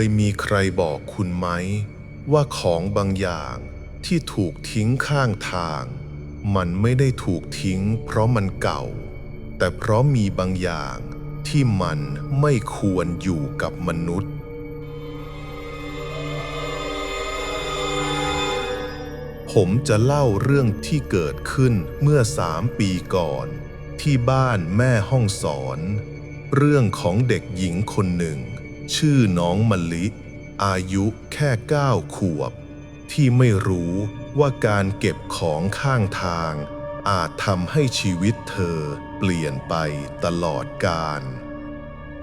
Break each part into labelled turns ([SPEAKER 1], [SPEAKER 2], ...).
[SPEAKER 1] เคยมีใครบอกคุณไหม ว่าของบางอย่างที่ถูกทิ้งข้างทาง มันไม่ได้ถูกทิ้งเพราะมันเก่า แต่เพราะมีบางอย่างที่มันไม่ควรอยู่กับมนุษย์ ผมจะเล่าเรื่องที่เกิดขึ้นเมื่อสามปีก่อน ที่บ้านแม่ห้องสอน เรื่องของเด็กหญิงคนหนึ่ง ชื่อน้องมะลิ อายุแค่เก้าขวบ ที่ไม่รู้ว่าการเก็บของข้างทาง อาจทำให้ชีวิตเธอเปลี่ยนไปตลอดกาล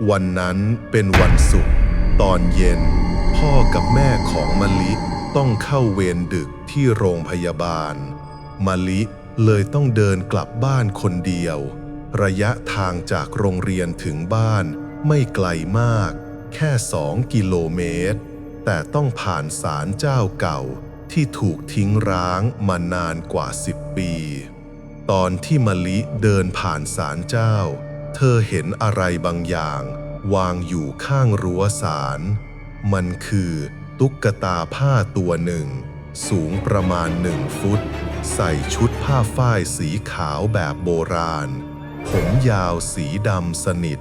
[SPEAKER 1] วันนั้นเป็นวันศุกร์ตอนเย็น พ่อกับแม่ของมะลิต้องเข้าเวรดึกที่โรงพยาบาลมะลิเลยต้องเดินกลับบ้านคนเดียว ระยะทางจากโรงเรียนถึงบ้านไม่ไกลมาก แค่สองกิโลเมตร แต่ต้องผ่านศาลเจ้าเก่าที่ถูกทิ้งร้างมานานกว่าสิบปี ตอนที่มะลิเดินผ่านศาลเจ้า เธอเห็นอะไรบางอย่าง วางอยู่ข้างรั้วศาล มันคือตุ๊กตาผ้าตัวหนึ่ง สูงประมาณหนึ่งฟุต ใส่ชุดผ้าฝ้ายสีขาวแบบโบราณ ผมยาวสีดำสนิท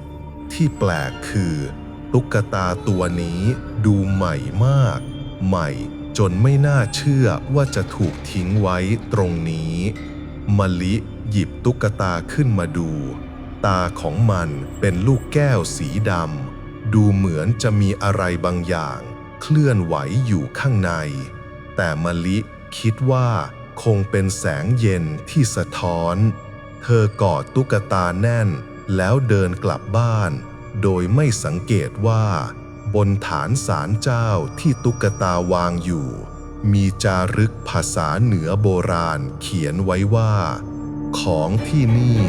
[SPEAKER 1] ที่แปลกคือ ตุ๊กตาตัวนี้ดูใหม่มาก ใหม่จนไม่น่าเชื่อว่าจะถูกทิ้งไว้ตรงนี้ มะลิหยิบตุ๊กตาขึ้นมาดู ตาของมันเป็นลูกแก้วสีดำดูเหมือนจะมีอะไรบางอย่าง เคลื่อนไหวอยู่ข้างใน แต่มะลิคิดว่าคงเป็นแสงเย็นที่สะท้อน เธอกอดตุ๊กตาแน่นแล้วเดินกลับบ้าน โดยไม่สังเกตว่า บนฐานศาลเจ้าที่ตุ๊กตาวางอยู่ มีจารึกภาษาเหนือโบราณเขียนไว้ว่า ของที่นี่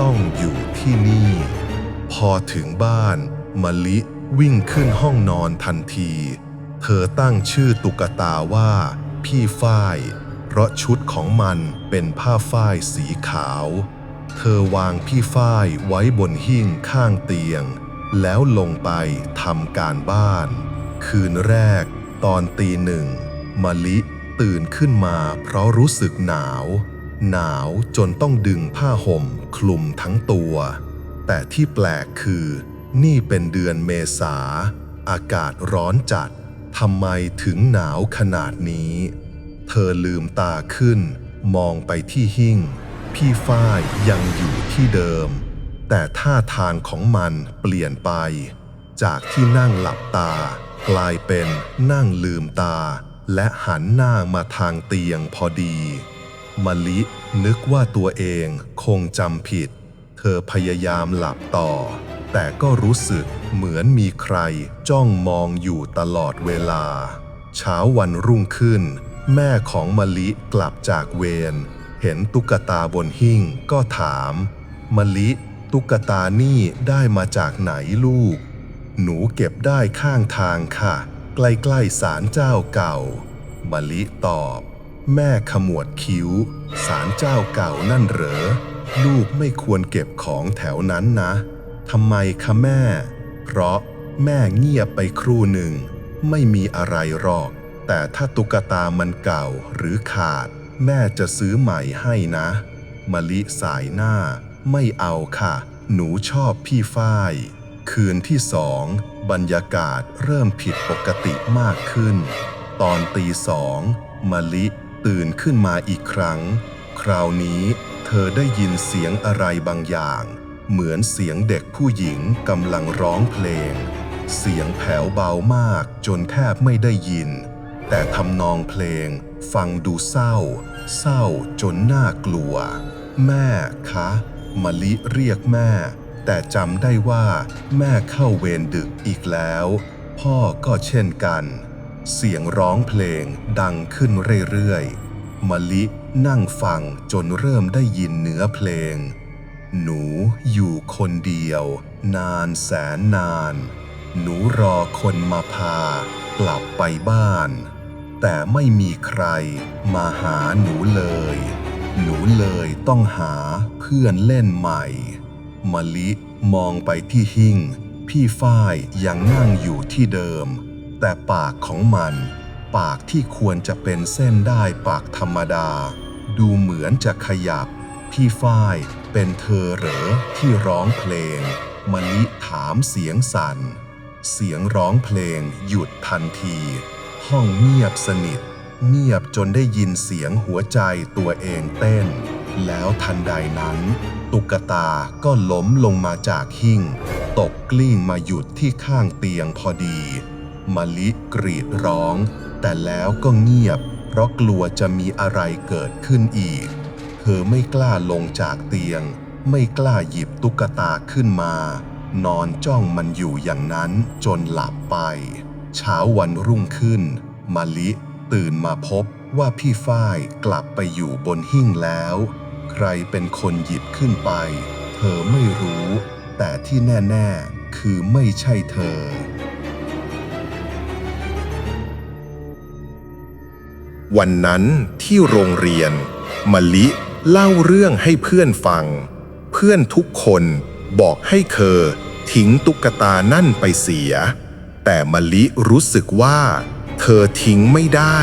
[SPEAKER 1] ต้องอยู่ที่นี่ พอถึงบ้านมะลิวิ่งขึ้นห้องนอนทันที เธอตั้งชื่อตุ๊กตาว่า พี่ฝ้าย เพราะชุดของมันเป็นผ้าฝ้ายสีขาว เธอวางพี่ฝ้ายไว้บนหิ้งข้างเตียง แล้วลงไปทำการบ้าน คืนแรก ตอนตีหนึ่งมะลิตื่นขึ้นมาเพราะรู้สึกหนาว หนาวจนต้องดึงผ้าห่มคลุมทั้งตัว แต่ที่แปลกคือ นี่เป็นเดือนเมษา อากาศร้อนจัดทำไมถึงหนาวขนาดนี้ เธอลืมตาขึ้น มองไปที่หิ้งพี่ฝ้ายยังอยู่ที่เดิม แต่ท่าทางของมันเปลี่ยนไป จากที่นั่งหลับตา กลายเป็นนั่งลืมตา และหันหน้ามาทางเตียงพอดีมะลินึกว่าตัวเองคงจำผิด เธอพยายามหลับต่อ แต่ก็รู้สึกเหมือนมีใครจ้องมองอยู่ตลอดเวลา เช้าวันรุ่งขึ้น แม่ของมะลิกลับจากเวร เห็นตุ๊กตาบนหิ้งก็ถามมะลิ ตุ๊กตานี่ได้มาจากไหนลูก หนูเก็บได้ข้างทางค่ะ ใกล้ๆศาลเจ้าเก่า มะลิตอบ แม่ขมวดคิ้วศาลเจ้าเก่านั่นเหรอ ลูกไม่ควรเก็บของแถวนั้นนะทำไมคะแม่ เพราะแม่เงียบไปครู่หนึ่ง ไม่มีอะไรหรอก แต่ถ้าตุ๊กตามันเก่าหรือขาด แม่จะซื้อใหม่ให้นะ มะลิสายหน้า ไม่เอาค่ะ หนูชอบพี่ฝ้าย คืนที่สองบรรยากาศเริ่มผิดปกติมากขึ้น ตอนตีสองมะลิตื่นขึ้นมาอีกครั้ง คราวนี้เธอได้ยินเสียงอะไรบางอย่าง เหมือนเสียงเด็กผู้หญิงกำลังร้องเพลง เสียงแผ่วเบามากจนแทบไม่ได้ยิน แต่ทำนองเพลงฟังดูเศร้า เศร้าจนน่ากลัว แม่คะ มะลิเรียกแม่ แต่จำได้ว่าแม่เข้าเวรดึกอีกแล้ว พ่อก็เช่นกัน เสียงร้องเพลงดังขึ้นเรื่อยๆมะลินั่งฟังจนเริ่มได้ยินเนื้อเพลง หนูอยู่คนเดียว นานแสนนาน หนูรอคนมาพา กลับไปบ้าน แต่ไม่มีใครมาหาหนูเลย หนูเลยต้องหาเพื่อนเล่นใหม่มะลิมองไปที่หิ้งพี่ฝ้ายยังนั่งอยู่ที่เดิม แต่ปากของมัน ปากที่ควรจะเป็นเส้นได้ปากธรรมดา ดูเหมือนจะขยับ พี่ฝ้ายเป็นเธอเหรอที่ร้องเพลงมะลิถามเสียงสั่น เสียงร้องเพลงหยุดทันที ห้องเงียบสนิท เงียบจนได้ยินเสียงหัวใจตัวเองเต้น แล้วทันใดนั้น ตุ๊กตาก็ล้มลงมาจากหิ้ง ตกกลิ้งมาหยุดที่ข้างเตียงพอดี มะลิกรีดร้อง แต่แล้วก็เงียบ เพราะกลัวจะมีอะไรเกิดขึ้นอีก เธอไม่กล้าลงจากเตียง ไม่กล้าหยิบตุ๊กตาขึ้นมา นอนจ้องมันอยู่อย่างนั้นจนหลับไป เช้าวันรุ่งขึ้นมะลิ ตื่นมาพบว่าพี่ฝ้ายกลับไปอยู่บนหิ้งแล้ว ใครเป็นคนหยิบขึ้นไป เธอไม่รู้ แต่ที่แน่ ๆ คือไม่ใช่เธอ วันนั้นที่โรงเรียนมะลิเล่าเรื่องให้เพื่อนฟัง เพื่อนทุกคนบอกให้เธอทิ้งตุ๊กตานั่นไปเสีย แต่มะลิรู้สึกว่า เธอทิ้งไม่ได้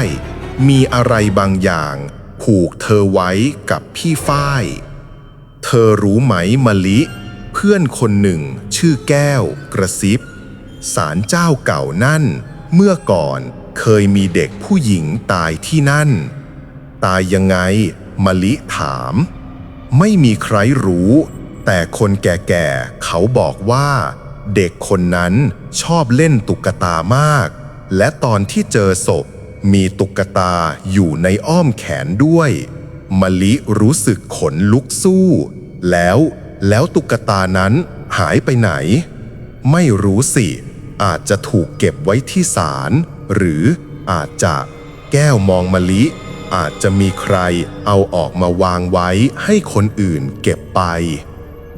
[SPEAKER 1] มีอะไรบางอย่างผูกเธอไว้กับพี่ฝ้าย เธอรู้ไหมมะลิ เพื่อนคนหนึ่งชื่อแก้วกระซิบศาลเจ้าเก่านั่น เมื่อก่อนเคยมีเด็กผู้หญิงตายที่นั่น ตายยังไงมะลิถาม ไม่มีใครรู้ แต่คนแก่ๆเขาบอกว่า เด็กคนนั้นชอบเล่นตุ๊กตามาก และตอนที่เจอศพมีตุ๊กตาอยู่ในอ้อมแขนด้วยมะลิรู้สึกขนลุกสู้ แล้วแล้วตุ๊กตานั้นหายไปไหน ไม่รู้สิ อาจจะถูกเก็บไว้ที่ศาลหรืออาจจะแก้วมองมะลิ อาจจะมีใครเอาออกมาวางไว้ให้คนอื่นเก็บไป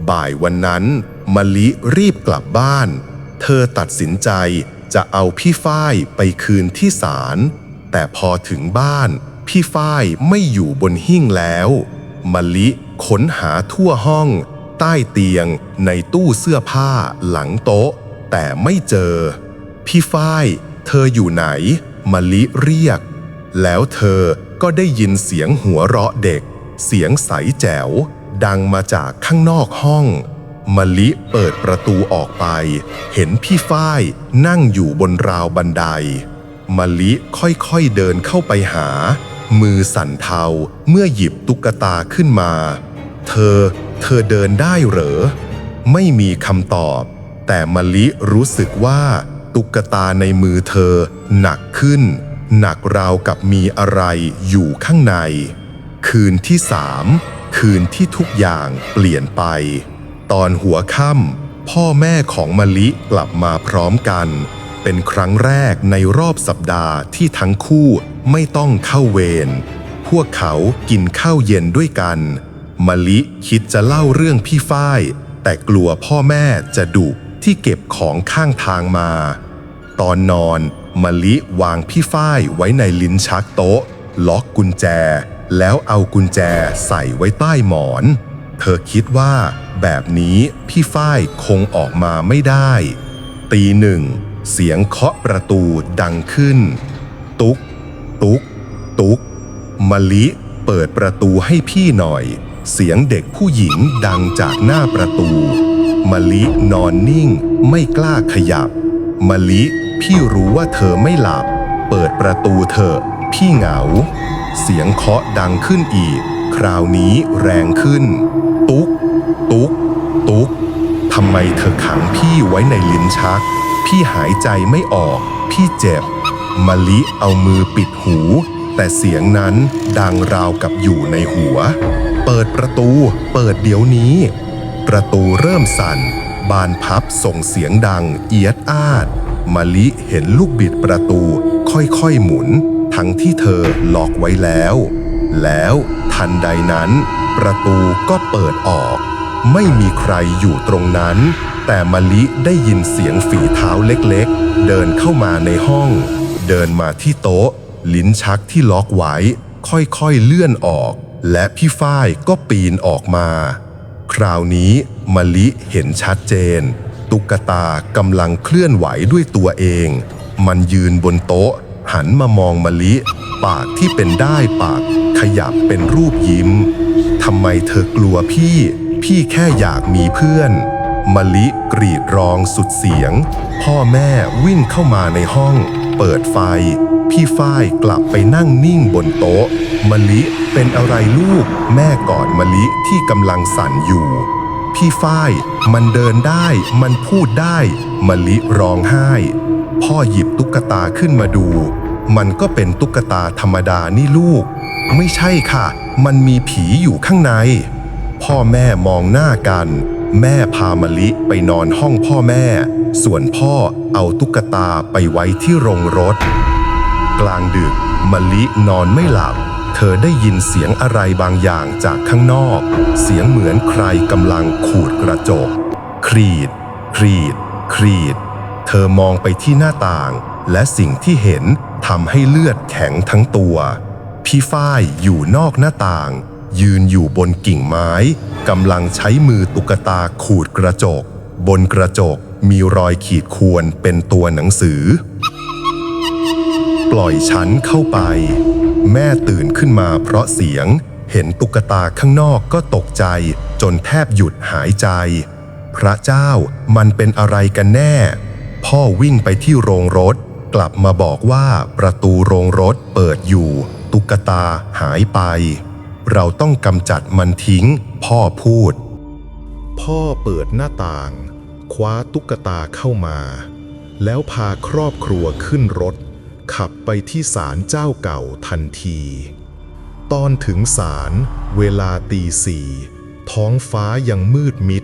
[SPEAKER 1] บ่ายวันนั้นมะลิรีบกลับบ้าน เธอตัดสินใจ จะเอาพี่ฝ้ายไปคืนที่ศาลแต่พอถึงบ้าน พี่ฝ้ายไม่อยู่บนหิ้งแล้วมะลิค้นหาทั่วห้อง ใต้เตียงในตู้เสื้อผ้าหลังโต๊ะ แต่ไม่เจอ พี่ฝ้าย เธออยู่ไหนมะลิเรียก แล้วเธอก็ได้ยินเสียงหัวเราะเด็ก เสียงใสแจ๋ว ดังมาจากข้างนอกห้อง มะลิเปิดประตูออกไป เห็นพี่ฝ้ายนั่งอยู่บนราวบันไดมะลิค่อยๆเดินเข้าไปหา มือสั่นเทาเมื่อหยิบตุ๊กตาขึ้นมา เธอ เธอเดินได้เหรอ ไม่มีคำตอบ แต่มะลิรู้สึกว่าตุ๊กตาในมือเธอ หนักขึ้น หนักราวกับมีอะไรอยู่ข้างใน คืนที่สามคืนที่ทุกอย่างเปลี่ยนไป ตอนหัวค่ำพ่อแม่ของมะลิกลับมาพร้อมกัน เป็นครั้งแรกในรอบสัปดาห์ที่ทั้งคู่ไม่ต้องเข้าเวรพวกเขากินข้าวเย็นด้วยกันมะลิคิดจะเล่าเรื่องพี่ฝ้าย แต่กลัวพ่อแม่จะดุที่เก็บของข้างทางมา ตอนนอนมะลิวางพี่ฝ้ายไว้ในลิ้นชักโต๊ะ ล็อกกุญแจ แล้วเอากุญแจใส่ไว้ใต้หมอน เธอคิดว่าแบบนี้พี่ฝ้ายคงออกมาไม่ได้ ตีหนึ่ง เสียงเคาะประตูดังขึ้น ตุ๊ก ตุ๊ก ตุ๊กมะลิเปิดประตูให้พี่หน่อย เสียงเด็กผู้หญิงดังจากหน้าประตูมะลินอนนิ่งไม่กล้าขยับมะลิพี่รู้ว่าเธอไม่หลับ เปิดประตูเถอะพี่เหงา เสียงเคาะดังขึ้นอีก คราวนี้แรงขึ้น ตุกตุกตุกทำไมเธอขังพี่ไว้ในลิ้นชัก พี่หายใจไม่ออก พี่เจ็บมะลิเอามือปิดหู แต่เสียงนั้นดังราวกับอยู่ในหัว เปิดประตู เปิดเดี๋ยวนี้ ประตูเริ่มสั่น บานพับส่งเสียงดังเอียดอาดมะลิเห็นลูกบิดประตูค่อยๆหมุน ทั้งที่เธอล็อกไว้แล้ว แล้วทันใดนั้น ประตูก็เปิดออก ไม่มีใครอยู่ตรงนั้น แต่มะลิได้ยินเสียงฝีเท้าเล็กๆ เดินเข้ามาในห้อง เดินมาที่โต๊ะ ลิ้นชักที่ล็อกไว้ ค่อยๆเลื่อนออก และพี่ฝ้ายก็ปีนออกมา คราวนี้มะลิเห็นชัดเจน ตุ๊กตากำลังเคลื่อนไหวด้วยตัวเอง มันยืนบนโต๊ะ หันมามองมะลิ ปากที่เป็นได้ปาก ขยับเป็นรูปยิ้มทำไมเธอกลัวพี่ พี่แค่อยากมีเพื่อนมะลิกรีดร้องสุดเสียง พ่อแม่วิ่งเข้ามาในห้อง เปิดไฟ พี่ฝ้ายกลับไปนั่งนิ่งบนโต๊ะมะลิเป็นอะไรลูก แม่กอดมะลิที่กำลังสั่นอยู่ พี่ฝ้าย มันเดินได้ มันพูดได้มะลิร้องไห้ พ่อหยิบตุ๊กตาขึ้นมาดู มันก็เป็นตุ๊กตาธรรมดานี่ลูก ไม่ใช่ค่ะ มันมีผีอยู่ข้างใน พ่อแม่มองหน้ากัน แม่พามะลิไปนอนห้องพ่อแม่ ส่วนพ่อเอาตุ๊กตาไปไว้ที่โรงรถ กลางดึกมะลินอนไม่หลับ เธอได้ยินเสียงอะไรบางอย่างจากข้างนอก เสียงเหมือนใครกำลังขูดกระจก ครีด ครีด ครีด ธอมองไปที่หน้าต่าง และสิ่งที่เห็นทำให้เลือดแข็งทั้งตัว พี่ฝ้ายอยู่นอกหน้าต่าง ยืนอยู่บนกิ่งไม้กำลังใช้มือตุ๊กตาขูดกระจก บนกระจกมีรอยขีดข่วนเป็นตัวหนังสือ ปล่อยฉันเข้าไป แม่ตื่นขึ้นมาเพราะเสียง เห็นตุ๊กตาข้างนอกก็ตกใจ จนแทบหยุดหายใจ พระเจ้ามันเป็นอะไรกันแน่ พ่อวิ่งไปที่โรงรถ กลับมาบอกว่าประตูโรงรถเปิดอยู่ ตุ๊กตาหายไป เราต้องกำจัดมันทิ้ง พ่อพูด พ่อเปิดหน้าต่าง คว้าตุ๊กตาเข้ามา แล้วพาครอบครัวขึ้นรถ ขับไปที่ศาลเจ้าเก่าทันที ตอนถึงศาลเวลาตีสี่ท้องฟ้ายังมืดมิด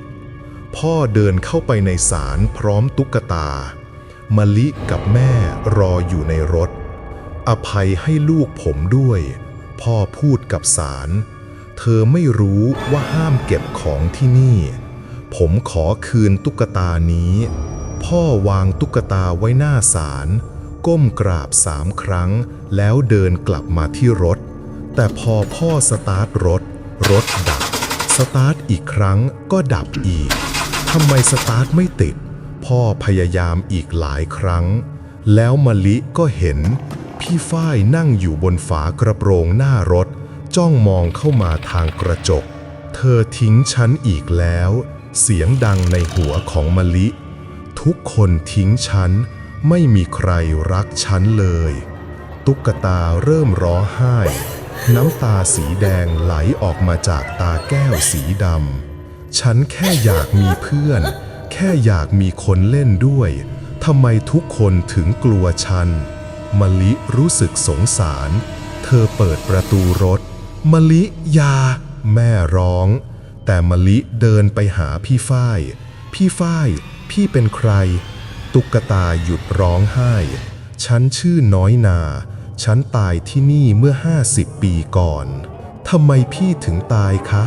[SPEAKER 1] พ่อเดินเข้าไปในศาลพร้อมตุ๊กตา มะลิกับแม่รออยู่ในรถ อภัยให้ลูกผมด้วย พ่อพูดกับศาล เธอไม่รู้ว่าห้ามเก็บของที่นี่ ผมขอคืนตุ๊กตานี้ พ่อวางตุ๊กตาไว้หน้าศาล ก้มกราบสามครั้ง แล้วเดินกลับมาที่รถ แต่พอพ่อสตาร์ทรถ รถดับสตาร์ทอีกครั้งก็ดับอีก ทำไมสตาร์ทไม่ติด พ่อพยายามอีกหลายครั้ง แล้วมะลิก็เห็น พี่ฝ้ายนั่งอยู่บนฝากระโปรงหน้ารถ จ้องมองเข้ามาทางกระจก เธอทิ้งฉันอีกแล้ว เสียงดังในหัวของมะลิ ทุกคนทิ้งฉัน ไม่มีใครรักฉันเลย ตุ๊กตาเริ่มร้องไห้ น้ำตาสีแดงไหลออกมาจากตาแก้วสีดำ ฉันแค่อยากมีเพื่อน แค่อยากมีคนเล่นด้วยทำไมทุกคนถึงกลัวฉัน มะลิรู้สึกสงสาร เธอเปิดประตูรถ มะลิยา แม่ร้อง แต่มะลิเดินไปหาพี่ฝ้าย พี่ฝ้าย พี่เป็นใคร ตุ๊กตาหยุดร้องไห้ ฉันชื่อน้อยนา ฉันตายที่นี่เมื่อ 50 ปีก่อน ทำไมพี่ถึงตายคะ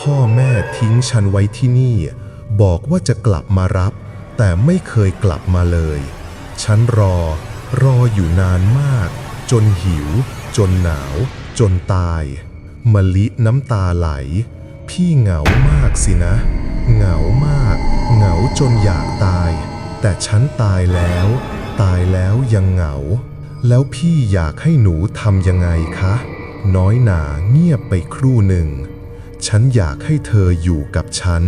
[SPEAKER 1] พ่อแม่ทิ้งฉันไว้ที่นี่ บอกว่าจะกลับมารับ แต่ไม่เคยกลับมาเลย ฉันรอ รออยู่นานมาก จนหิว จนหนาว จนตายมะลิน้ำตาไหล พี่เหงามากสินะ เหงามาก เหงาจนอยากตาย แต่ฉันตายแล้ว ตายแล้วยังเหงา แล้วพี่อยากให้หนูทำยังไงคะ น้อยหนาเงียบไปครู่หนึ่ง ฉันอยากให้เธออยู่กับฉัน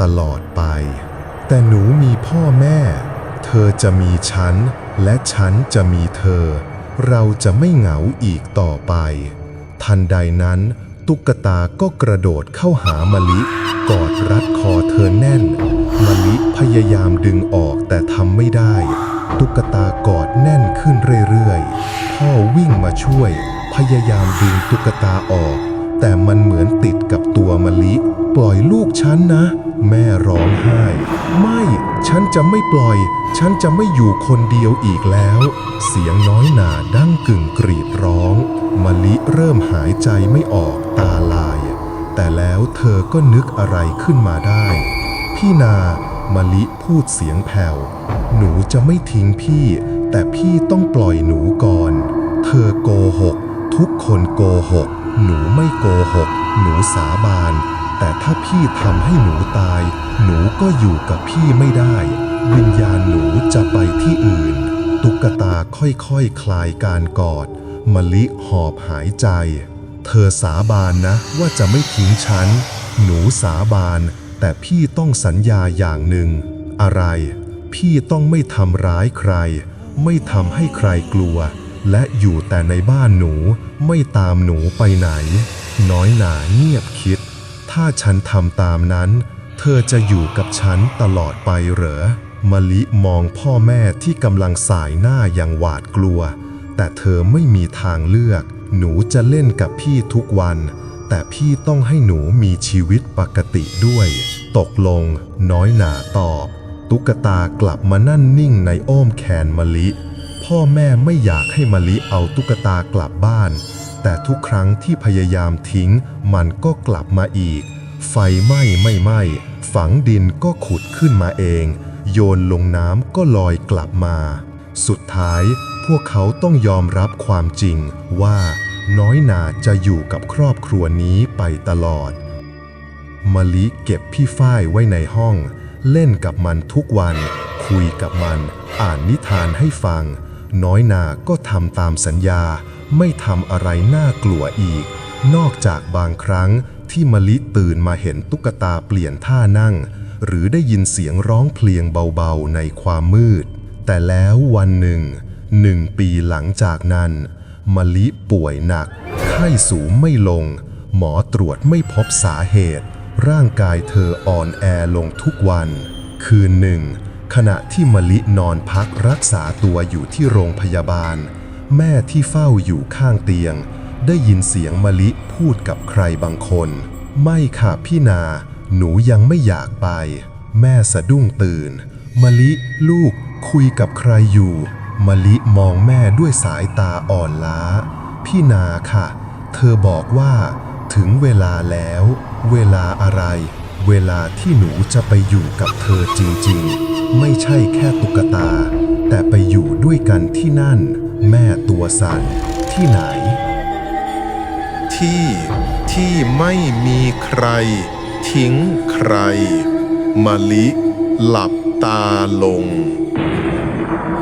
[SPEAKER 1] ตลอดไป แต่หนูมีพ่อแม่ เธอจะมีฉัน และฉันจะมีเธอ เราจะไม่เหงาอีกต่อไป ทันใดนั้น ตุ๊กตาก็กระโดดเข้าหามะลิ กอดรัดคอเธอแน่นมะลิพยายามดึงออกแต่ทำไม่ได้ ตุ๊กตากอดแน่นขึ้นเรื่อยๆ พ่อวิ่งมาช่วย พยายามดึงตุ๊กตาออก แต่มันเหมือนติดกับตัวมะลิ ปล่อยลูกฉันนะ แม่ร้องไห้ ไม่ ฉันจะไม่ปล่อย ฉันจะไม่อยู่คนเดียวอีกแล้ว เสียงน้อยหนาดั้งกึ่งกรีดร้องมะลิเริ่มหายใจไม่ออกตาลาย แต่แล้วเธอก็นึกอะไรขึ้นมาได้ พี่นามะลิพูดเสียงแผ่ว หนูจะไม่ทิ้งพี่ แต่พี่ต้องปล่อยหนูก่อน เธอโกหก ทุกคนโกหก หนูไม่โกหก หนูสาบาน แต่ถ้าพี่ทำให้หนูตาย หนูก็อยู่กับพี่ไม่ได้ วิญญาณหนูจะไปที่อื่น ตุ๊กตาค่อยๆคคลายการกอด มะลิหอบหายใจ เธอสาบานนะว่าจะไม่ทิ้งฉัน หนูสาบาน แต่พี่ต้องสัญญาอย่างหนึ่ง อะไร พี่ต้องไม่ทำร้ายใคร ไม่ทำให้ใครกลัว และอยู่แต่ในบ้านหนูไม่ตามหนูไปไหน น้อยหนาเงียบคิด ถ้าฉันทำตามนั้น เธอจะอยู่กับฉันตลอดไปเหรอมะลิมองพ่อแม่ที่กำลังสายหน้าอย่างหวาดกลัว แต่เธอไม่มีทางเลือก หนูจะเล่นกับพี่ทุกวัน แต่พี่ต้องให้หนูมีชีวิตปกติด้วย ตกลง น้อยหนาตอบ ตุ๊กตากลับมานั่นนิ่งในอ้อมแขนมะลิ พ่อแม่ไม่อยากให้มะลิเอาตุ๊กตากลับบ้าน แต่ทุกครั้งที่พยายามทิ้ง มันก็กลับมาอีก ไฟไหม้ไม่ไหม้ฝังดินก็ขุดขึ้นมาเอง โยนลงน้ำก็ลอยกลับมา สุดท้ายพวกเขาต้องยอมรับความจริงว่าน้อยนาจะอยู่กับครอบครัวนี้ไปตลอด มะลิเก็บพี่ฝ้ายไว้ในห้อง เล่นกับมันทุกวัน คุยกับมัน อ่านนิทานให้ฟัง น้อยนาก็ทำตามสัญญาไม่ทำอะไรน่ากลัวอีก นอกจากบางครั้งที่มะลิตื่นมาเห็นตุ๊กตาเปลี่ยนท่านั่ง หรือได้ยินเสียงร้องเพลงเบาๆในความมืด แต่แล้ววันหนึ่งหนึ่งปีหลังจากนั้นมะลิป่วยหนัก ไข้สูงไม่ลง หมอตรวจไม่พบสาเหตุ ร่างกายเธออ่อนแอลงทุกวัน คืนหนึ่ง ขณะที่มะลินอนพักรักษาตัวอยู่ที่โรงพยาบาล แม่ที่เฝ้าอยู่ข้างเตียง ได้ยินเสียงมะลิพูดกับใครบางคน ไม่ค่ะพี่นา หนูยังไม่อยากไป แม่สะดุ้งตื่น มะลิลูกคุยกับใครอยู่ มะลิมองแม่ด้วยสายตาอ่อนล้า พี่นาค่ะ เธอบอกว่า ถึงเวลาแล้ว เวลาอะไร เวลาที่หนูจะไปอยู่กับเธอจริงๆ ไม่ใช่แค่ตุ๊กตา แต่ไปอยู่ด้วยกันที่นั่น แม่ตัวสั่นที่ไหน ที่ที่ไม่มีใคร ทิ้งใครมะลิหลับตาลง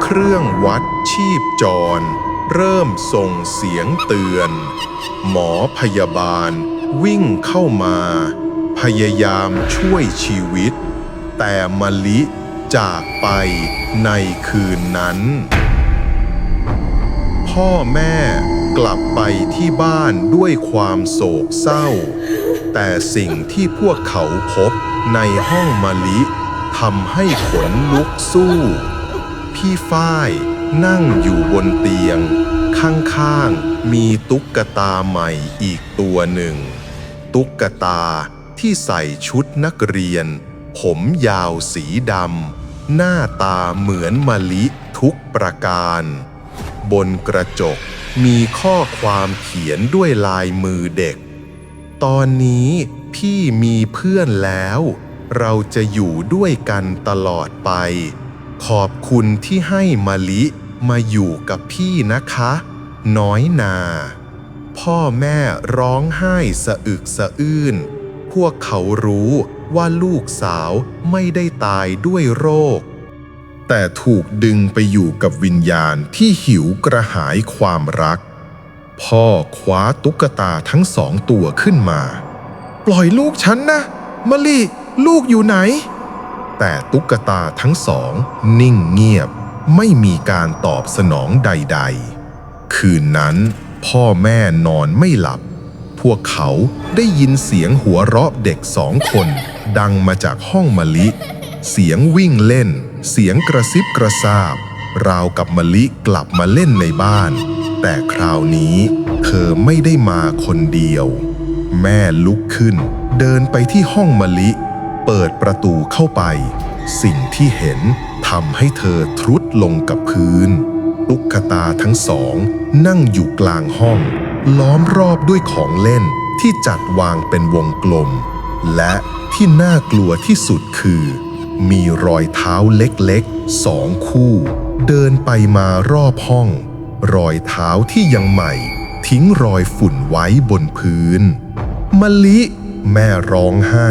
[SPEAKER 1] เครื่องวัดชีพจร เริ่มส่งเสียงเตือน หมอพยาบาลวิ่งเข้ามา พยายามช่วยชีวิต แต่มะลิจากไปในคืนนั้น พ่อแม่กลับไปที่บ้านด้วยความโศกเศร้า แต่สิ่งที่พวกเขาพบในห้องมะลิทำให้ขนลุกสู้ พี่ฝ้ายนั่งอยู่บนเตียง ข้างๆมีตุ๊กตาใหม่อีกตัวหนึ่ง ตุ๊กตา ที่ใส่ชุดนักเรียน ผมยาวสีดำหน้าตาเหมือนมะลิทุกประการ บนกระจกมีข้อความเขียนด้วยลายมือเด็ก ตอนนี้พี่มีเพื่อนแล้ว เราจะอยู่ด้วยกันตลอดไป ขอบคุณที่ให้มะลิมาอยู่กับพี่นะคะ น้อยนา พ่อแม่ร้องไห้สะอึกสะอื้น พวกเขารู้ว่าลูกสาวไม่ได้ตายด้วยโรค แต่ถูกดึงไปอยู่กับวิญญาณที่หิวกระหายความรัก พ่อคว้าตุ๊กตาทั้งสองตัวขึ้นมา ปล่อยลูกฉันนะมะลิลูกอยู่ไหน แต่ตุ๊กตาทั้งสอง นิ่งเงียบไม่มีการตอบสนองใด ๆ คืนนั้น พ่อแม่นอนไม่หลับ พวกเขาได้ยินเสียงหัวเราะเด็กสองคน ดังมาจากห้องมะลิ เสียงวิ่งเล่น เสียงกระซิบกระซาบ ราวกับมะลิกลับมาเล่นในบ้าน แต่คราวนี้เธอไม่ได้มาคนเดียว แม่ลุกขึ้น เดินไปที่ห้องมะลิ เปิดประตูเข้าไป สิ่งที่เห็นทำให้เธอทรุดลงกับพื้น ตุ๊กตาทั้งสองนั่งอยู่กลางห้อง ล้อมรอบด้วยของเล่นที่จัดวางเป็นวงกลม และที่น่ากลัวที่สุดคือ มีรอยเท้าเล็กๆสองคู่ เดินไปมารอบห้อง รอยเท้าที่ยังใหม่ ทิ้งรอยฝุ่นไว้บนพื้นมะลิ แม่ร้องไห้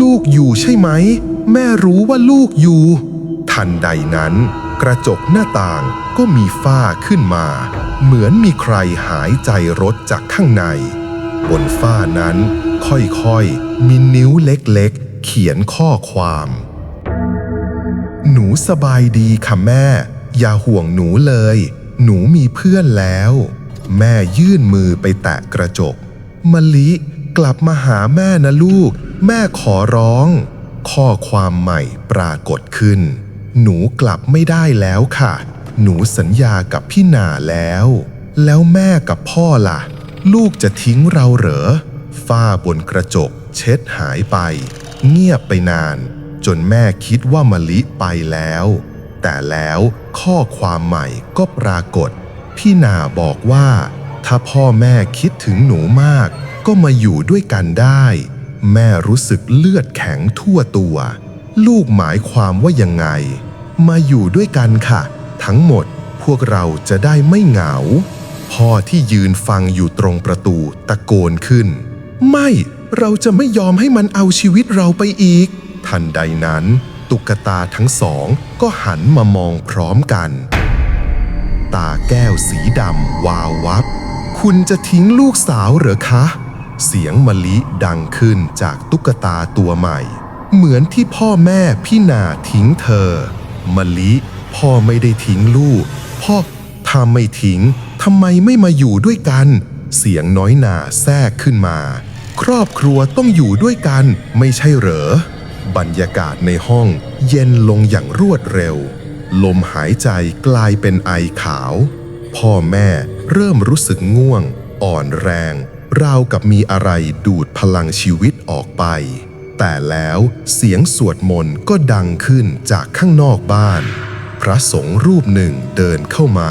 [SPEAKER 1] ลูกอยู่ใช่ไหม แม่รู้ว่าลูกอยู่ ทันใดนั้น กระจกหน้าต่าง ก็มีฝ้าขึ้นมา เหมือนมีใครหายใจรถจากข้างใน บนฝ้านั้นค่อยๆ มีนิ้วเล็กๆ เขียนข้อความ หนูสบายดีค่ะแม่ อย่าห่วงหนูเลย หนูมีเพื่อนแล้ว แม่ยื่นมือไปแตะกระจกมะลิกลับมาหาแม่นะลูก แม่ขอร้อง ข้อความใหม่ปรากฏขึ้น หนูกลับไม่ได้แล้วค่ะ หนูสัญญากับพี่นาแล้ว แล้วแม่กับพ่อล่ะ ลูกจะทิ้งเราเหรอ ฝ้าบนกระจก เช็ดหายไป เงียบไปนาน จนแม่คิดว่ามะลิไปแล้ว แต่แล้วข้อความใหม่ก็ปรากฏ พี่นาบอกว่า ถ้าพ่อแม่คิดถึงหนูมาก ก็มาอยู่ด้วยกันได้ แม่รู้สึกเลือดแข็งทั่วตัว ลูกหมายความว่ายังไง มาอยู่ด้วยกันค่ะ ทั้งหมดพวกเราจะได้ไม่เหงา พ่อที่ยืนฟังอยู่ตรงประตูตะโกนขึ้น ไม่เราจะไม่ยอมให้มันเอาชีวิตเราไปอีก ทันใดนั้น ตุ๊กตาทั้งสองก็หันมามองพร้อมกัน ตาแก้วสีดำวาววับ คุณจะทิ้งลูกสาวเหรอคะ เสียงมะลิดังขึ้นจากตุ๊กตาตัวใหม่ เหมือนที่พ่อแม่พี่นาทิ้งเธอ มะลิ พ่อไม่ได้ทิ้งลูก พ่อถ้าไม่ทิ้งทำไมไม่มาอยู่ด้วยกัน เสียงน้อยหนาแทรกขึ้นมา ครอบครัวต้องอยู่ด้วยกัน ไม่ใช่เหรอ บรรยากาศในห้องเย็นลงอย่างรวดเร็ว ลมหายใจกลายเป็นไอขาว พ่อแม่เริ่มรู้สึกง่วง อ่อนแรง ราวกับมีอะไรดูดพลังชีวิตออกไป แต่แล้วเสียงสวดมนต์ก็ดังขึ้นจากข้างนอกบ้าน ระสงฆ์รูปหนึ่งเดินเข้ามา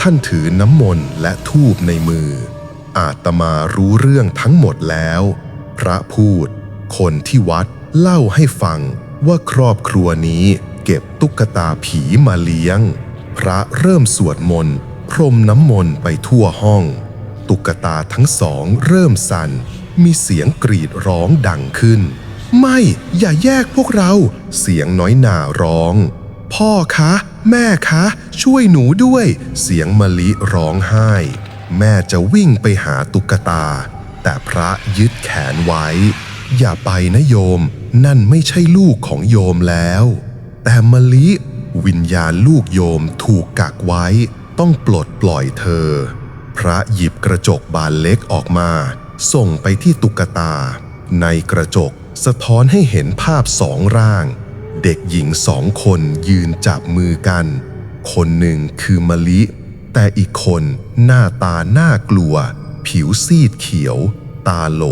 [SPEAKER 1] ท่านถือน้ำมนต์และธูปในมือ อาตมารู้เรื่องทั้งหมดแล้ว พระพูด คนที่วัดเล่าให้ฟังว่าครอบครัวนี้เก็บตุ๊กตาผีมาเลี้ยง พระเริ่มสวดมนต์พรมน้ำมนต์ไปทั่วห้อง ตุ๊กตาทั้งสองเริ่มสั่น มีเสียงกรีดร้องดังขึ้น ไม่ อย่าแยกพวกเรา เสียงน้อยหน่าร้อง พ่อคะ แม่คะ ช่วยหนูด้วย เสียงมะลิร้องไห้ แม่จะวิ่งไปหาตุ๊กตา แต่พระยึดแขนไว้ อย่าไปนะโยม นั่นไม่ใช่ลูกของโยมแล้ว แต่มะลิวิญญาณลูกโยมถูกกักไว้ ต้องปลดปล่อยเธอ พระหยิบกระจกบานเล็กออกมา ส่งไปที่ตุ๊กตา ในกระจกสะท้อนให้เห็นภาพสองร่าง เด็กหญิงสองคนยืนจับมือกัน คนหนึ่งคือมะลิ แต่อีกคนหน้าตาน่ากลัว ผิวซีดเขียว ตาโหล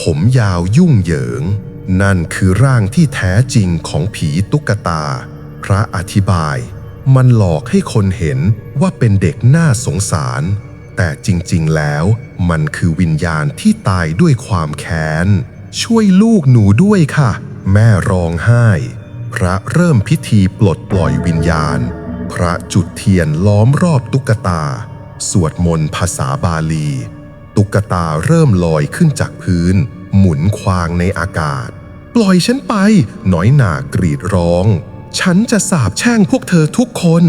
[SPEAKER 1] ผมยาวยุ่งเหยิง นั่นคือร่างที่แท้จริงของผีตุ๊กตา พระอธิบาย มันหลอกให้คนเห็นว่าเป็นเด็กน่าสงสาร แต่จริงๆแล้วมันคือวิญญาณที่ตายด้วยความแค้น ช่วยลูกหนูด้วยค่ะ แม่ร้องไห้ พระเริ่มพิธีปลดปล่อยวิญญาณ พระจุดเทียนล้อมรอบตุ๊กตา สวดมนต์ภาษาบาลี ตุ๊กตาเริ่มลอยขึ้นจากพื้น หมุนควางในอากาศ ปล่อยฉันไป น้อยหนากรีดร้อง ฉันจะสาบแช่งพวกเธอทุกคน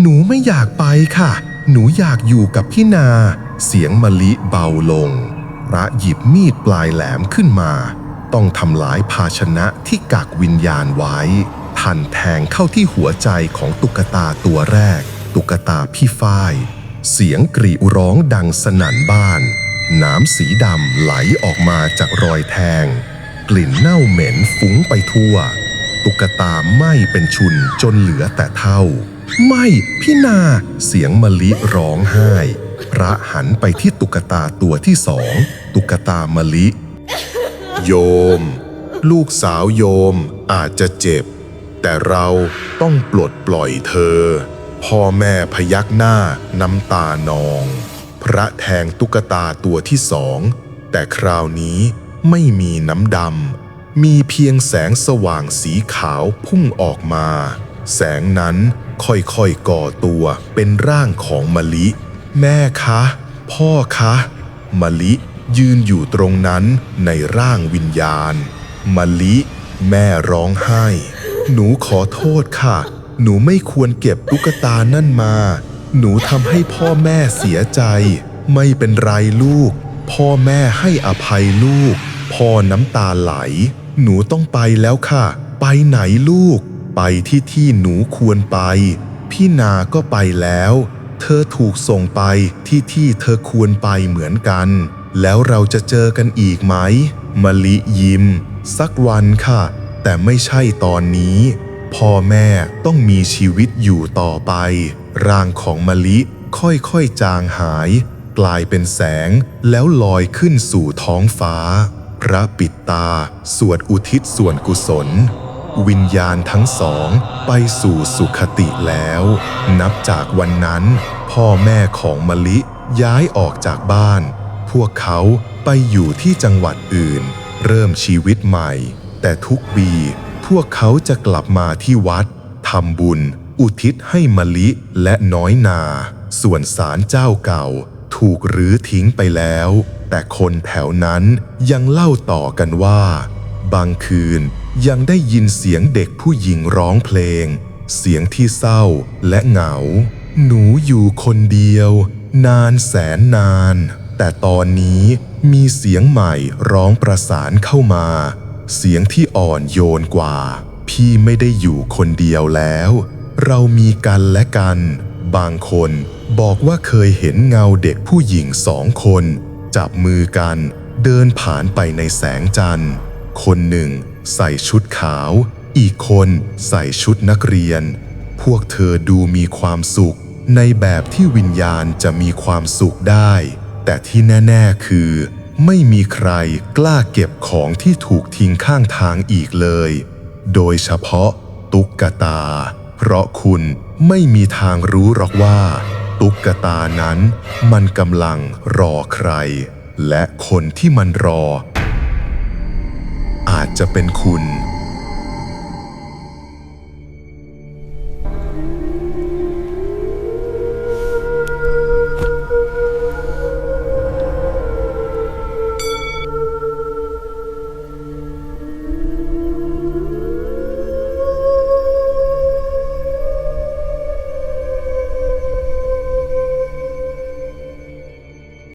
[SPEAKER 1] หนูไม่อยากไปค่ะ หนูอยากอยู่กับพี่นา เสียงมะลิเบาลง พระหยิบมีดปลายแหลมขึ้นมา ต้องทำลายภาชนะที่กักวิญญาณไว้ทันแทงเข้าที่หัวใจของตุ๊กตาตัวแรก ตุ๊กตาพี่ฝ้าย เสียงกรีร้องดังสนั่นบ้าน น้ำสีดำไหลออกมาจากรอยแทง กลิ่นเน่าเหม็นฟุ้งไปทั่ว ตุ๊กตาไหม้เป็นชุนจนเหลือแต่เท่า ไม่พี่นา เสียงมะลิร้องไห้ พระหันไปที่ตุ๊กตาตัวที่สอง ตุ๊กตามะลิ โยม ลูกสาวโยมอาจจะเจ็บ แต่เราต้องปลดปล่อยเธอ พ่อแม่พยักหน้าน้ำตานอง พระแทงตุ๊กตาตัวที่สอง แต่คราวนี้ไม่มีน้ำดำ มีเพียงแสงสว่างสีขาวพุ่งออกมา แสงนั้นค่อยๆก่อตัวเป็นร่างของมะลิ แม่คะ พ่อคะ มะลิ ยืนอยู่ตรงนั้นในร่างวิญญาณมะลิ แม่ร้องไห้ หนูขอโทษค่ะ หนูไม่ควรเก็บตุ๊กตานั่นมา หนูทำให้พ่อแม่เสียใจ ไม่เป็นไรลูก พ่อแม่ให้อภัยลูก พ่อน้ำตาไหล หนูต้องไปแล้วค่ะ ไปไหนลูก ไปที่ที่หนูควรไป พี่นาก็ไปแล้ว เธอถูกส่งไปที่ที่เธอควรไปเหมือนกัน แล้วเราจะเจอกันอีกไหมมะลิยิ้ม สักวันค่ะ แต่ไม่ใช่ตอนนี้ พ่อแม่ต้องมีชีวิตอยู่ต่อไป ร่างของมะลิค่อยๆจางหาย กลายเป็นแสงแล้วลอยขึ้นสู่ท้องฟ้า พระปิดตา สวดอุทิศส่วนกุศล วิญญาณทั้งสองไปสู่สุขติแล้ว นับจากวันนั้น พ่อแม่ของมะลิย้ายออกจากบ้าน วกเขาไปอยู่ที่จังหวัดอื่น เริ่มชีวิตใหม่ แต่ทุกปี พวกเขาจะกลับมาที่วัดทำบุญ อุทิศให้มะลิและน้อยนา ส่วนศาลเจ้าเก่า ถูกรื้อทิ้งไปแล้ว แต่คนแถวนั้นยังเล่าต่อกันว่า บางคืนยังได้ยินเสียงเด็กผู้หญิงร้องเพลง เสียงที่เศร้าและเหงา หนูอยู่คนเดียว นานแสนนาน แต่ตอนนี้มีเสียงใหม่ร้องประสานเข้ามา เสียงที่อ่อนโยนกว่า พี่ไม่ได้อยู่คนเดียวแล้ว เรามีกันและกัน บางคนบอกว่าเคยเห็นเงาเด็กผู้หญิงสองคน จับมือกันเดินผ่านไปในแสงจันทร์ คนหนึ่งใส่ชุดขาว อีกคนใส่ชุดนักเรียน พวกเธอดูมีความสุข ในแบบที่วิญญาณจะมีความสุขได้ แต่ที่แน่ ๆ คือ ไม่มีใครกล้าเก็บของที่ถูกทิ้งข้างทางอีกเลย โดยเฉพาะตุ๊กตา เพราะคุณไม่มีทางรู้หรอกว่า ตุ๊กตานั้นมันกำลังรอใคร และคนที่มันรอ อาจจะเป็นคุณ